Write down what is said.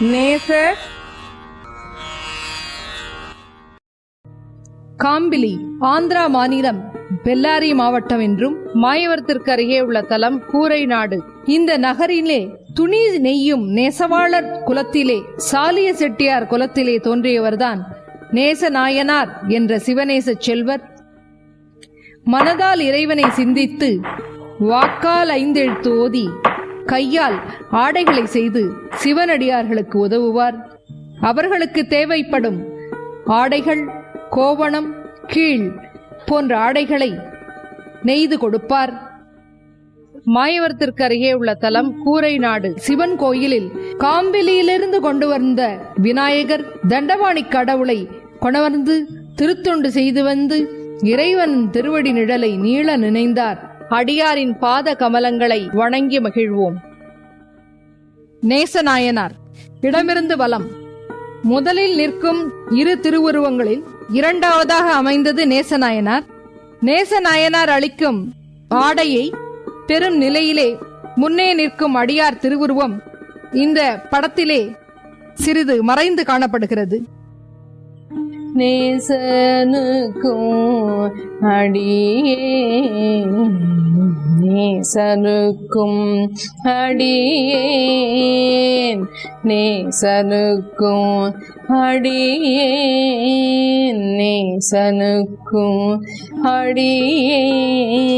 நேச காம்பிலி ஆந்திரா மாநிலம் பெல்லாரி மாவட்டம் என்றும் மாயவரத்திற்கு அருகே உள்ள தலம் கூரை நாடு. இந்த நகரிலே துணி நெய்யும் நேசவாளர் குலத்திலே சாலிய செட்டியார் குலத்திலே தோன்றியவர்தான் நேசநாயனார் என்ற சிவநேச செல்வர். மனதால் இறைவனை சிந்தித்து வாக்கால் ஐந்தெழுத்து ஓதி கையால் ஆடைகளை செய்து சிவனடியார்களுக்கு உதவுவார். அவர்களுக்கு தேவைப்படும் ஆடைகள் கோவணம் கீழ் போன்ற ஆடைகளை நெய்து கொடுப்பார். மாயவரத்திற்கு அருகே உள்ள தலம் கூரை நாடு சிவன் கோயிலில் காம்பிலியிலிருந்து கொண்டு வந்த விநாயகர் தண்டவாணி கடவுளை கொணவர்ந்து திருத்தொண்டு செய்து வந்து இறைவன் திருவடி நிழலை நீள நினைந்தார். அடியாரின் பாத கமலங்களை வணங்கி மகிழ்வோம். நேசநாயனார் இடமிருந்து வலம். முதலில் நிற்கும் இரு திருவுருவங்களில் இரண்டாவதாக அமைந்தது நேசநாயனார். நேசநாயனார் அளிக்கும் ஆடையை பெரும் நிலையிலே முன்னே நிற்கும் அடியார் திருவுருவம் இந்த படத்திலே சிறிது மறைந்து காணப்படுகிறது. நேசனுக்கும் அடியே நேசனுக்கும் அடியேன். நேசனுக்கும் அடியேன். நேசனுக்கும் அடியேன்.